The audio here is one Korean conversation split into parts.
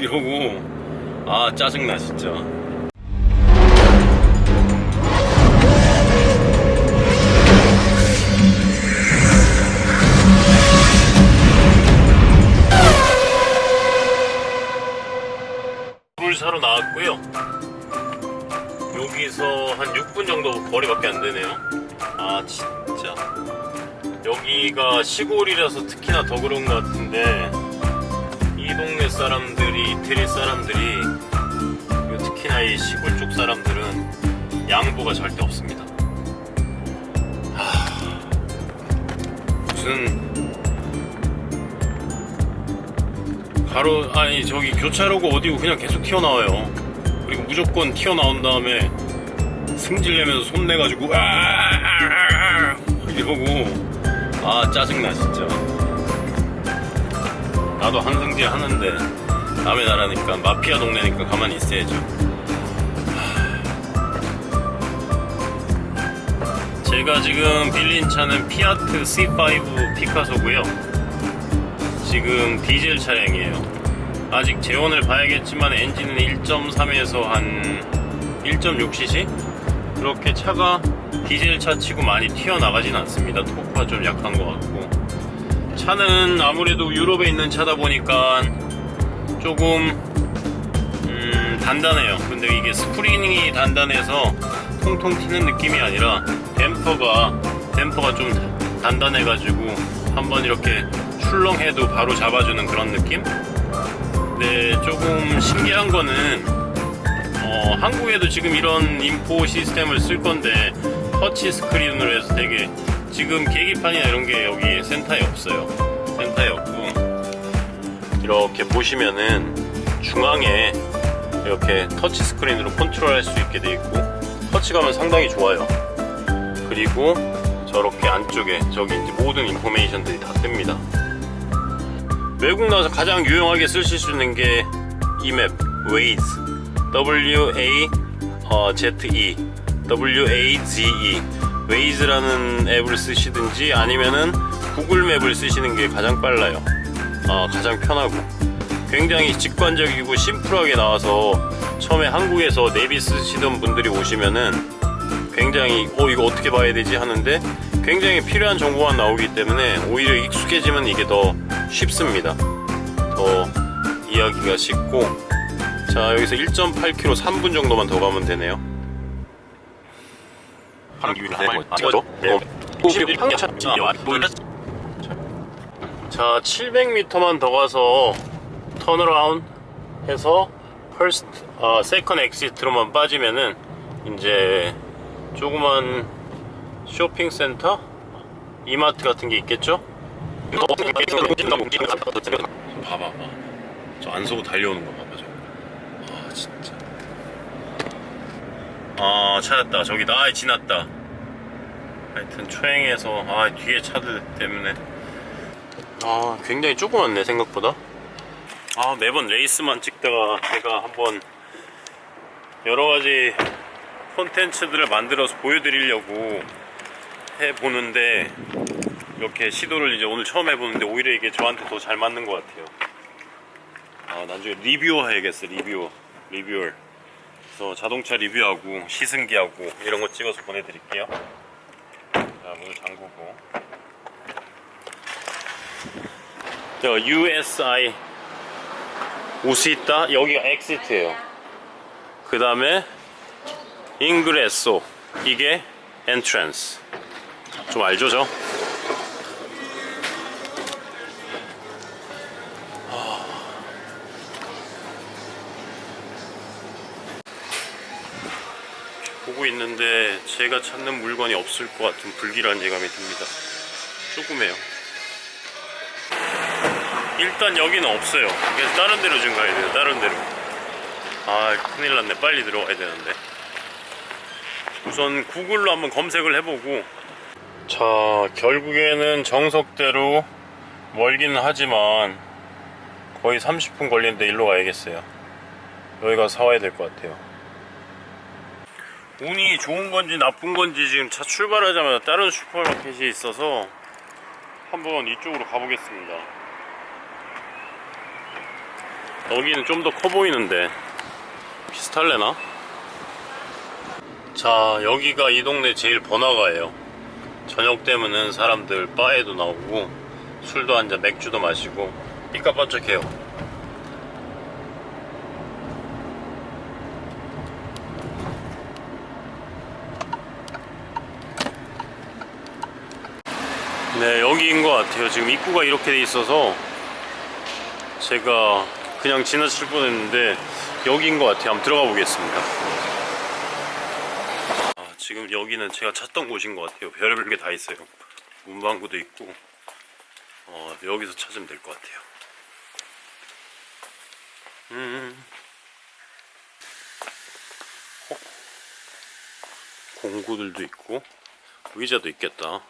이러고. 아 짜증나 진짜. 물 사러 나왔고요. 여기서 한 6분 정도 거리밖에 안 되네요. 아 진짜. 여기가 시골이라서 특히나 더 그런 것 같은데. 이 동네 사람들이 이태리 사람들이 특히나 이 시골 쪽 사람들은 양보가 절대 없습니다. 하, 무슨 바로 아니 저기 교차로고 어디고 그냥 계속 튀어나와요. 그리고 무조건 튀어나온 다음에 승질내면서 손 내가지고 아 이러고. 아 짜증나 진짜 나도 한승질 하는데 남의 나라니까 마피아 동네니까 가만히 있어야죠. 하, 제가 지금 빌린 차는 피아트 C5 피카소고요. 지금 디젤 차량이에요. 아직 재원을 봐야겠지만 엔진은 1.3에서 한 1.6cc 그렇게 차가 디젤 차 치고 많이 튀어나가진 않습니다. 토크가 좀 약한 것 같고 차는 아무래도 유럽에 있는 차다 보니까 조금 음, 단단해요. 근데 이게 스프링이 단단해서 통통 튀는 느낌이 아니라 댐퍼가 댐퍼가 좀 단단해가지고 한번 이렇게 출렁해도 바로 잡아주는 그런 느낌? 근데 조금 신기한 거는 어, 한국에도 지금 이런 인포 시스템을 쓸 건데 터치 스크린으로 해서 되게 지금 계기판이나 이런 게 여기 센터에 없어요. 센터에 없고 이렇게 보시면은 중앙에 이렇게 터치 스크린으로 컨트롤할 수 있게 돼 있고 터치감은 상당히 좋아요. 그리고 저렇게 안쪽에 저기 이제 모든 인포메이션들이 다 뜹니다. 외국 나와서 가장 유용하게 쓰실 수 있는 게 이맵 Waze W A 어, Z E W A Z E Waze라는 앱을 쓰시든지 아니면은 구글 맵을 쓰시는 게 가장 빨라요. 어, 가장 편하고 굉장히 직관적이고 심플하게 나와서 처음에 한국에서 내비 쓰시던 분들이 오시면은 굉장히 어 이거 어떻게 봐야 되지 하는데 굉장히 필요한 정보만 나오기 때문에 오히려 익숙해지면 이게 더 쉽습니다. 더 이해하기가 쉽고 자 여기서 1.8km 3분 정도만 더 가면 되네요. 자 700m만 더 가서 턴어라운 해서 퍼스트 아 세컨 엑시트로만 빠지면은 이제 조그만 쇼핑센터 이마트 같은 게 있겠죠? 봐봐 봐. 저안 쏘고 달려오는 거 봐봐 저거. 아 진짜. 아 찾았다. 저기다. 아 지났다. 하여튼 초행해서 아 뒤에 차들 때문에 아 굉장히 조그맣네 생각보다. 아 매번 레이스만 찍다가 제가 한번 여러 가지 콘텐츠들을 만들어서 보여드리려고 해보는데 이렇게 시도를 이제 오늘 처음 해보는데 오히려 이게 저한테 더 잘 맞는 것 같아요. 아 나중에 리뷰어 해야겠어 리뷰어 리뷰어. 그래서 자동차 리뷰하고 시승기하고 이런 거 찍어서 보내드릴게요. 자 문을 잠그고. 저 USI 있다. 여기가 엑시트예요. 그 다음에 잉그레소 이게 엔트랜스 좀 알죠 저? 보고 있는데 제가 찾는 물건이 없을 것 같은 불길한 예감이 듭니다. 조금해요. 일단 여기는 없어요. 그래서 다른 데로 좀 가야 돼요 다른 데로. 아 큰일 났네. 빨리 들어가야 되는데. 우선 구글로 한번 검색을 해보고. 자 결국에는 정석대로 멀기는 하지만 거의 30분 걸리는데 일로 가야겠어요. 여기가 사와야 될 것 같아요 운이 좋은 건지 나쁜 건지 지금 차 출발하자마자 다른 슈퍼마켓이 있어서 한번 이쪽으로 가보겠습니다. 여기는 좀 더 커 보이는데 비슷할래나? 자 여기가 이 동네 제일 번화가예요. 저녁 되면은 사람들 바에도 나오고 술도 한잔 맥주도 마시고 삐까뻔쩍해요 네 여기인 것 같아요. 지금 입구가 이렇게 돼 있어서 제가 그냥 지나칠 뻔했는데 여기인 것 같아요. 한번 들어가 보겠습니다. 아, 지금 여기는 제가 찾던 곳인 것 같아요. 별의별 게 다 있어요. 문방구도 있고 어, 여기서 찾으면 될 것 같아요. 음. 어? 공구들도 있고 의자도 있겠다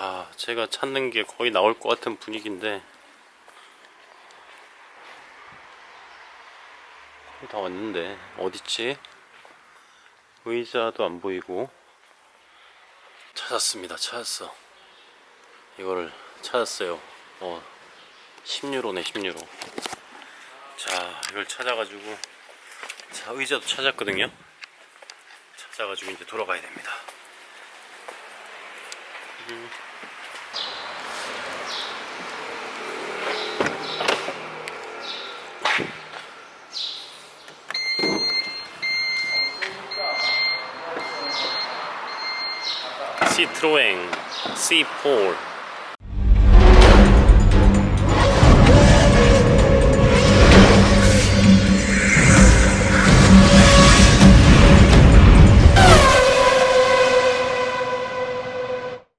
아, 제가 찾는 게 거의 나올 것 같은 분위기인데 거의 다 왔는데 어딨지? 의자도 안 보이고 찾았습니다. 찾았어. 이거를 찾았어요. 어, 10유로네, 10유로. 자, 이걸 찾아가지고 자, 의자도 찾았거든요. 찾아가지고 이제 돌아가야 됩니다. 시트로엥 C4